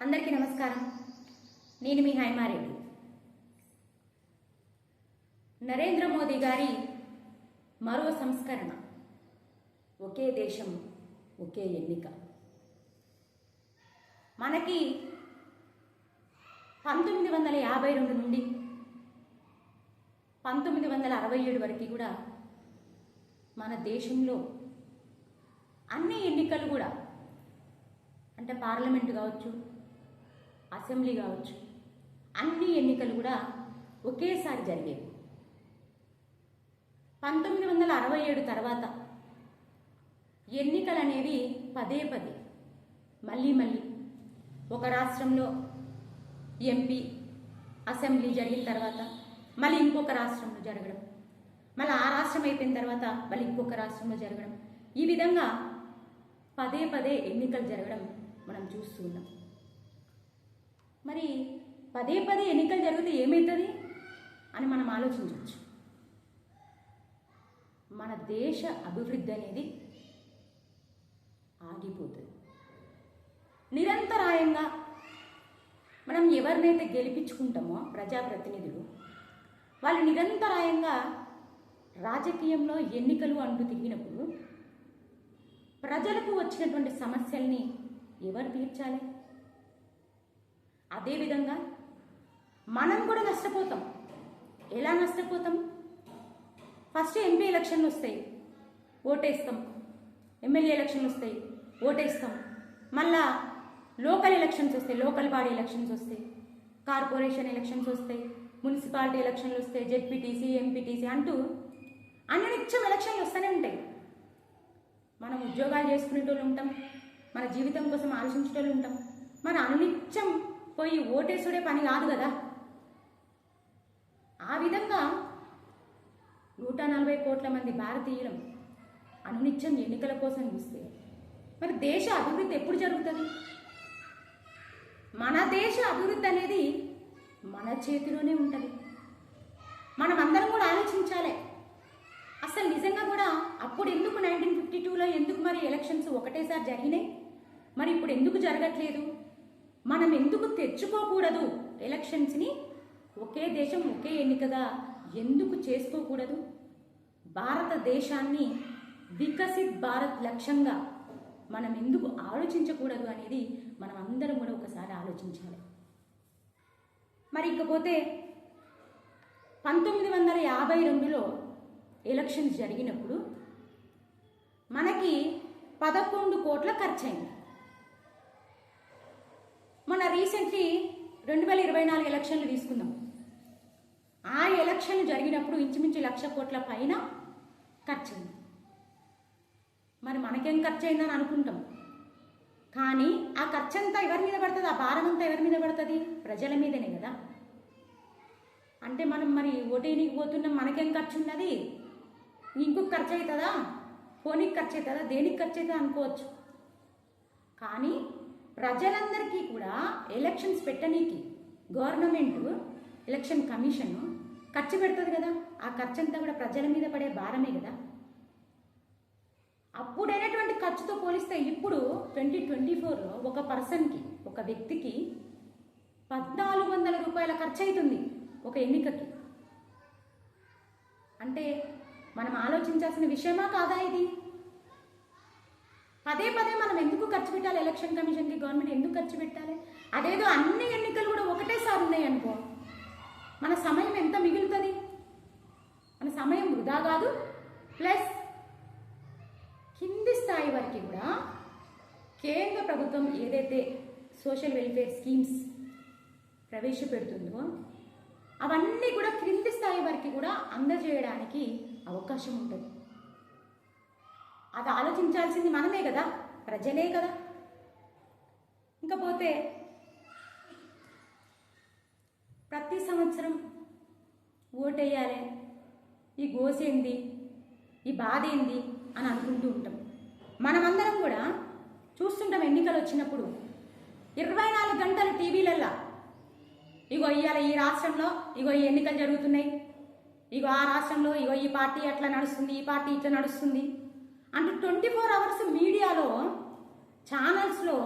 అందరికీ నమస్కారం. నేను మీ హైమారెడ్డి. నరేంద్ర మోదీ గారి మరో సంస్కరణ. ఒకే దేశం ఒకే ఎన్నిక. మనకి పంతొమ్మిది వందల యాభై రెండు నుండి పంతొమ్మిది వందల అరవై ఏడు వరకు కూడా మన దేశంలో అన్ని ఎన్నికలు కూడా అంటే పార్లమెంట్ కావచ్చు అసెంబ్లీ కావచ్చు. అన్ని ఎన్నికలు కూడా ఒకేసారి జరిగేవి. పంతొమ్మిది వందల అరవై ఏడు తర్వాత ఎన్నికలు అనేవి పదే పదే మళ్ళీ మళ్ళీ ఒక రాష్ట్రంలో ఎంపీ అసెంబ్లీ జరిగిన తర్వాత మళ్ళీ ఇంకొక రాష్ట్రంలో జరగడం మళ్ళీ ఆ రాష్ట్రం అయిపోయిన తర్వాత మళ్ళీ ఇంకొక రాష్ట్రంలో జరగడం. ఈ విధంగా పదే పదే ఎన్నికలు జరగడం మనం చూస్తూ ఉన్నాం. మరి పదే పదే ఎన్నికలు జరిగితే ఏమవుతుంది అని మనం ఆలోచించవచ్చు మన దేశ అభివృద్ధి అనేది ఆగిపోతుంది. నిరంతరాయంగా మనం ఎవరినైతే గెలిపించుకుంటామో ప్రజాప్రతినిధులు వాళ్ళు నిరంతరాయంగా రాజకీయంలో ఎన్నికలు అంటూ తిరిగినప్పుడు ప్రజలకు వచ్చినటువంటి సమస్యల్ని ఎవరు తీర్చాలి? అదేవిధంగా మనం కూడా నష్టపోతాం. ఎలా నష్టపోతాం? ఫస్ట్ ఎంపీ ఎలక్షన్లు వస్తాయి. ఓటేస్తాం. ఎమ్మెల్యే ఎలక్షన్లు వస్తాయి. ఓటేస్తాం. మళ్ళా లోకల్ ఎలక్షన్స్ వస్తాయి. లోకల్ బాడీ ఎలక్షన్స్ వస్తాయి. కార్పొరేషన్ ఎలక్షన్స్ వస్తాయి. మున్సిపాలిటీ ఎలక్షన్లు వస్తాయి. జెడ్పీటీసీ ఎంపీటీసీ అంటూ అన్నినిత్యం ఎలక్షన్లు వస్తూనే ఉంటాయి. మనం ఉద్యోగాలు చేసుకునేటోళ్ళు ఉంటాం. మన జీవితం కోసం ఆలోచించేటోళ్ళు ఉంటాం. మన అనునిత్యం పోయి ఓటేసుడే పని కాదు కదా. ఆ విధంగా నూట నలభై కోట్ల మంది భారతీయులం అనునిత్యం ఎన్నికల కోసం చూస్తే మరి దేశ అభివృద్ధి ఎప్పుడు జరుగుతుంది? మన దేశ అభివృద్ధి అనేది మన చేతిలోనే ఉంటుంది. మనం అందరం కూడా ఆలోచించాలి. అసలు నిజంగా కూడా అప్పుడు ఎందుకు నైన్టీన్ ఫిఫ్టీ టూలో ఎందుకు మరి ఎలక్షన్స్ ఒకటేసారి జరిగినాయి? మరి ఇప్పుడు ఎందుకు జరగట్లేదు? మనం ఎందుకు తెచ్చుకోకూడదు? ఎలక్షన్స్ని ఒకే దేశం ఒకే ఎన్నికగా ఎందుకు చేసుకోకూడదు? భారతదేశాన్ని వికసిత్ భారత్ లక్ష్యంగా మనం ఎందుకు ఆలోచించకూడదు అనేది మనం అందరం కూడా ఒకసారి ఆలోచించాలి. మరి ఇకపోతే పంతొమ్మిది వందల యాభై రెండులో ఎలక్షన్స్ జరిగినప్పుడు మనకి పదకొండు కోట్ల ఖర్చు అయింది మొన్న రీసెంట్లీ రెండు వేల ఇరవై నాలుగు ఎలక్షన్లు తీసుకుందాం ఆ ఎలక్షన్లు జరిగినప్పుడు ఇంచుమించు లక్ష కోట్ల పైన ఖర్చు అయింది మరి మనకేం ఖర్చు అయిందని అనుకుంటాం. కానీ ఆ ఖర్చు అంతా ఎవరి మీద పడుతుంది? ఆ భారం అంతా ఎవరి మీద పడుతుంది? ప్రజల మీదనే కదా. అంటే మనం మరి ఓటీనికి పోతున్నాం మనకేం ఖర్చు ఉన్నది ఇంకొక ఖర్చు అవుతుందా ఫోనికి ఖర్చు అవుతుందా దేనికి ఖర్చు అవుతుందా అనుకోవచ్చు. కానీ ప్రజలందరికీ కూడా ఎలక్షన్స్ పెట్టనీకి గవర్నమెంట్ ఎలక్షన్ కమిషన్ ఖర్చు పెడుతుంది కదా. ఆ ఖర్చు అంతా కూడా ప్రజల మీద పడే భారమే కదా. అప్పుడైనటువంటి ఖర్చుతో పోలిస్తే ఇప్పుడు ట్వంటీ ట్వంటీ ఫోర్లో ఒక పర్సన్కి ఒక వ్యక్తికి పద్నాలుగు వందల రూపాయల ఖర్చు అవుతుంది ఒక ఎన్నికకి. అంటే మనం ఆలోచించాల్సిన విషయమా కాదా ఇది? పదే పదే మనం ఎందుకు ఖర్చు పెట్టాలి? ఎలక్షన్ కమిషన్కి గవర్నమెంట్ ఎందుకు ఖర్చు పెట్టాలి? అదేదో అన్ని ఎన్నికలు కూడా ఒకటేసారి ఉన్నాయనుకో. మన సమయం ఎంత మిగులుతుంది? మన సమయం వృధా కాదు. ప్లస్ కింది స్థాయి వరకు కూడా కేంద్ర ప్రభుత్వం ఏదైతే సోషల్ వెల్ఫేర్ స్కీమ్స్ ప్రవేశపెడుతుందో అవన్నీ కూడా క్రింది స్థాయి వరకు కూడా అందజేయడానికి అవకాశం ఉంటుంది. అది ఆలోచించాల్సింది మనమే కదా ప్రజలే కదా. ఇంకపోతే ప్రతి సంవత్సరం ఓటేయాలి ఈ గోసేంది ఈ బాధ ఏంది అని అనుకుంటూ ఉంటాం. మనమందరం కూడా చూస్తుంటాం ఎన్నికలు వచ్చినప్పుడు. ఇరవై నాలుగు గంటలు టీవీలల్లా ఇగో ఇవాళ ఈ రాష్ట్రంలో ఇగో ఈ ఎన్నికలు జరుగుతున్నాయి. ఇగో ఆ రాష్ట్రంలో ఇగో ఈ పార్టీ అట్లా నడుస్తుంది ఈ పార్టీ ఇట్లా నడుస్తుంది. అంటే ట్వంటీ ఫోర్ అవర్స్ మీడియాలో ఛానల్స్లో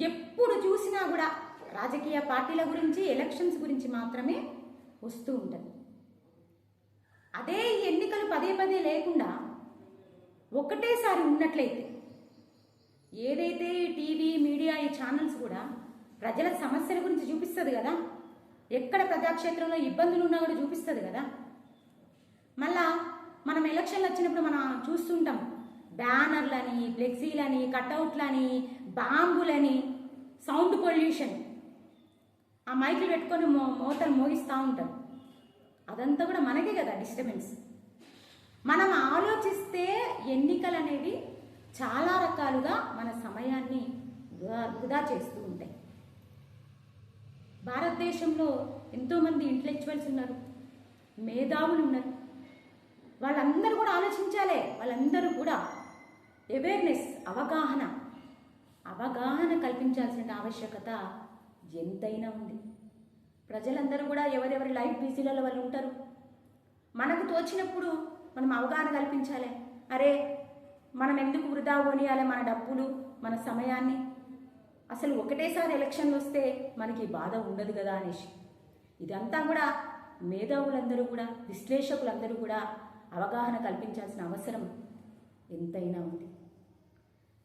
ఎప్పుడు చూసినా కూడా రాజకీయ పార్టీల గురించి ఎలక్షన్స్ గురించి మాత్రమే వస్తూ ఉంటుంది. అదే ఈ ఎన్నికలు పదే పదే లేకుండా ఒకటేసారి ఉన్నట్లయితే ఏదైతే టీవీ మీడియా ఈ ఛానల్స్ కూడా ప్రజల సమస్యల గురించి చూపిస్తుంది కదా ఎక్కడ ప్రజాక్షేత్రంలో ఇబ్బందులు ఉన్నా కూడా చూపిస్తుంది కదా. మళ్ళా మనం ఎలక్షన్లు వచ్చినప్పుడు మనం చూస్తుంటాం బ్యానర్లని ఫ్లెక్సీలని కటౌట్లని బాంబులని సౌండ్ పొల్యూషన్. ఆ మైకులు పెట్టుకొని మో మోతలు మోగిస్తూ ఉంటాం అదంతా కూడా మనకే కదా డిస్టర్బెన్స్. మనం ఆలోచిస్తే ఎన్నికలు అనేవి చాలా రకాలుగా మన సమయాన్ని వృధా- వృధా చేస్తూ ఉంటాయి. భారతదేశంలో ఎంతోమంది ఇంటలెక్చువల్స్ ఉన్నారు మేధావులు ఉన్నారు. వాళ్ళందరూ కూడా ఆలోచించాలి. వాళ్ళందరూ కూడా అవేర్నెస్ అవగాహన. అవగాహన కల్పించాల్సిన ఆవశ్యకత ఎంతైనా ఉంది. ప్రజలందరూ కూడా ఎవరెవరి లైఫ్ బిజీలలో వాళ్ళు ఉంటారు. మనకు తోచినప్పుడు మనం అవగాహన కల్పించాలి. అరే మనం ఎందుకు వృధా కొనియాలి మన డబ్బులు మన సమయాన్ని? అసలు ఒకటేసారి ఎలక్షన్లు వస్తే మనకి బాధ ఉండదు కదా అనేసి. ఇదంతా కూడా మేధావులందరూ కూడా విశ్లేషకులందరూ కూడా అవగాహన కల్పించాల్సిన అవసరం ఎంతైనా ఉంది.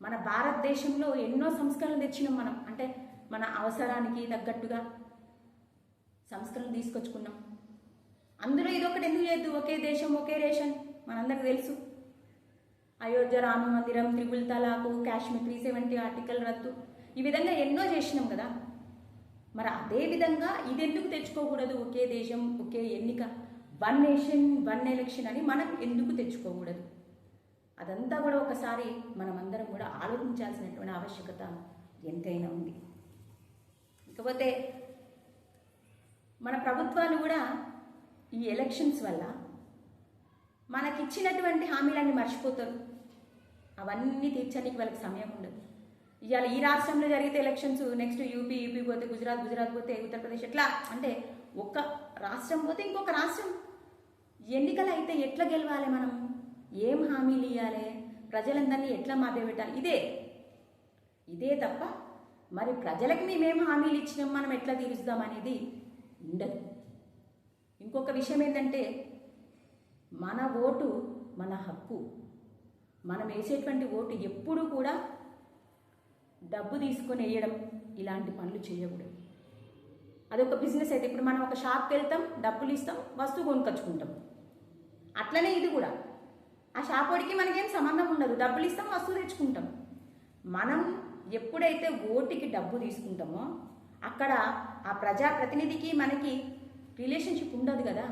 మన భారతదేశంలో ఎన్నో సంస్కరణలు తెచ్చినాం మనం. అంటే మన అవసరానికి తగ్గట్టుగా సంస్కరణలు తీసుకొచ్చుకున్నాం. అందులో ఇదొకటి ఎందుకు లేదు? ఒకే దేశం ఒకే రేషన్. మనందరికి తెలుసు. అయోధ్య రామ మందిరం త్రిపుల్ తలాకు కాశ్మీర్ త్రీ సెవెంటీ ఆర్టికల్ రద్దు. ఈ విధంగా ఎన్నో చేసినాం కదా. మరి అదే విధంగా ఇది ఎందుకు తెచ్చుకోకూడదు? ఒకే దేశం ఒకే ఎన్నిక. వన్ నేషన్ వన్ ఎలక్షన్ అని మనం ఎందుకు తెచ్చుకోకూడదు? అదంతా కూడా ఒకసారి మనమందరం కూడా ఆలోచించాల్సినటువంటి ఆవశ్యకత ఎంతైనా ఉంది. ఇకపోతే మన ప్రభుత్వాలు కూడా ఈ ఎలక్షన్స్ వల్ల మనకిచ్చినటువంటి హామీలన్నీ మర్చిపోతారు. అవన్నీ తీర్చడానికి వాళ్ళకి సమయం ఉండదు. ఇవాళ ఈ రాష్ట్రంలో జరిగితే ఎలక్షన్స్ నెక్స్ట్ యూపీ యూపీ పోతే గుజరాత్ గుజరాత్ పోతే ఉత్తరప్రదేశ్ ఎట్లా? అంటే ఒక్క రాష్ట్రం పోతే ఇంకొక రాష్ట్రం. ఎన్నికలు అయితే ఎట్లా గెలవాలి మనం? ఏం హామీలు ఇవ్వాలి ప్రజలందరినీ ఎట్లా పెట్టాలి ఇదే. ఇదే తప్ప మరి ప్రజలకు మేమేం హామీలు ఇచ్చినాం? మనం ఎట్లా తీరుస్తాం అనేది ఉండదు. ఇంకొక విషయం ఏంటంటే మన ఓటు మన హక్కు. మనం వేసేటువంటి ఓటు ఎప్పుడూ కూడా డబ్బు తీసుకొని వేయడం ఇలాంటి పనులు చేయకూడదు. అదొక బిజినెస్ అయితే. ఇప్పుడు మనం ఒక షాప్కి వెళ్తాం డబ్బులు ఇస్తాం వస్తువు కొనుక్కొచ్చుకుంటాం. అట్లనే ఇది కూడా. ఆ షాప్ మనకేం సంబంధం ఉండదు. డబ్బులు ఇస్తాం వస్తువు తెచ్చుకుంటాం. మనం ఎప్పుడైతే ఓటుకి డబ్బు తీసుకుంటామో అక్కడ ఆ ప్రజాప్రతినిధికి మనకి రిలేషన్షిప్ ఉండదు కదా.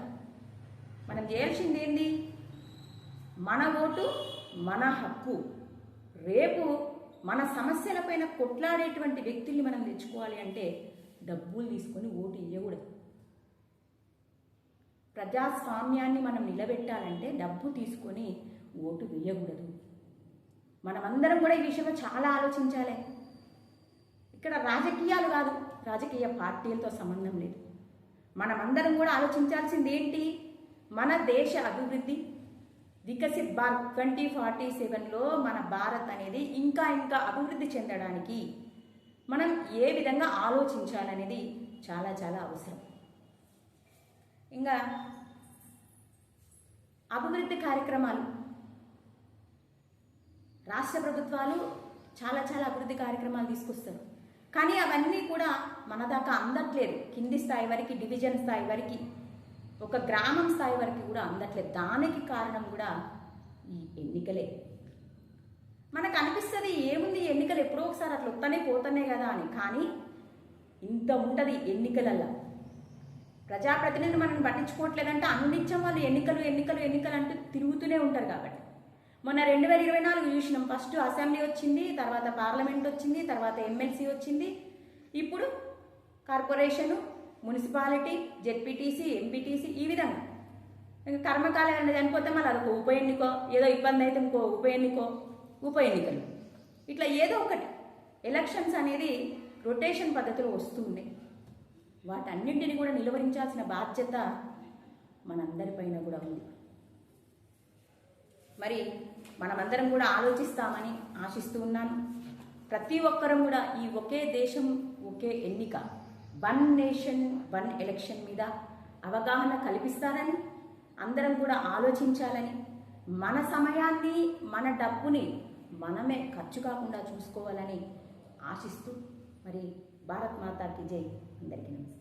మనం చేయాల్సింది ఏంది మన ఓటు మన హక్కు. రేపు మన సమస్యలపైన కొట్లాడేటువంటి వ్యక్తుల్ని మనం తెచ్చుకోవాలి అంటే డబ్బులు తీసుకొని ఓటు ఇవ్వకూడదు ప్రజాస్వామ్యాన్ని మనం నిలబెట్టాలంటే డబ్బు తీసుకొని ఓటు వేయకూడదు. మనమందరం కూడా ఈ విషయంలో చాలా ఆలోచించాలి. ఇక్కడ రాజకీయాలు కాదు రాజకీయ పార్టీలతో సంబంధం లేదు. మనమందరం కూడా ఆలోచించాల్సింది ఏంటి మన దేశ అభివృద్ధి. వికసిత్ భారత్ ట్వంటీ ఫార్టీ సెవెన్లో మన భారత్ అనేది ఇంకా ఇంకా అభివృద్ధి చెందడానికి మనం ఏ విధంగా ఆలోచించాలనేది చాలా చాలా అవసరం. ఇంకా అభివృద్ధి కార్యక్రమాలు. రాష్ట్ర ప్రభుత్వాలు చాలా చాలా అభివృద్ధి కార్యక్రమాలు తీసుకొస్తారు. కానీ అవన్నీ కూడా మన దాకా అందట్లేదు. కింది స్థాయి వరకు డివిజన్ స్థాయి వరకు ఒక గ్రామం స్థాయి వరకు కూడా అందట్లేదు. దానికి కారణం కూడా ఈ ఎన్నికలే. మనకు అనిపిస్తుంది ఏముంది ఎన్నికలు ఎప్పుడో ఒకసారి అట్లా వస్తానే పోతానే కదా అని. కానీ ఇంత ఉంటుంది ఎన్నికలల్లో. ప్రజాప్రతినిధులు మనం పట్టించుకోవట్లేదంటే అన్నిత్యం వాళ్ళు ఎన్నికలు ఎన్నికలు ఎన్నికలు అంటూ తిరుగుతూనే ఉంటారు కాబట్టి. మొన్న రెండు వేల ఇరవై నాలుగు చూసినాం. ఫస్ట్ అసెంబ్లీ వచ్చింది తర్వాత పార్లమెంట్ వచ్చింది తర్వాత ఎమ్మెల్సీ వచ్చింది. ఇప్పుడు కార్పొరేషను మున్సిపాలిటీ జెడ్పీటీసీ ఎంపీటీసీ ఈ విధంగా. ఇంకా కర్మకాలం చనిపోతే మళ్ళీ అదొక ఉప ఎన్నికో ఏదో ఇబ్బంది అయితే ఇంకో ఉప ఎన్నికో ఉప ఎన్నికలు. ఇట్లా ఏదో ఒకటి. ఎలక్షన్స్ అనేది రొటేషన్ పద్ధతిలో వస్తుంది వాటన్నింటిని కూడా నిలువరించాల్సిన బాధ్యత మనందరిపైన కూడా ఉంది. మరి మనమందరం కూడా ఆలోచిస్తామని ఆశిస్తూ ఉన్నాను. ప్రతి ఒక్కరం కూడా ఈ ఒకే దేశం ఒకే ఎన్నిక వన్ నేషన్ వన్ ఎలక్షన్ మీద అవగాహన కల్పిస్తారని అందరం కూడా ఆలోచించాలని మన సమయాన్ని మన డబ్బుని మనమే ఖర్చు కాకుండా చూసుకోవాలని ఆశిస్తూ మరి భారత్ మాతాకి జై. అందరికీ నమస్కారం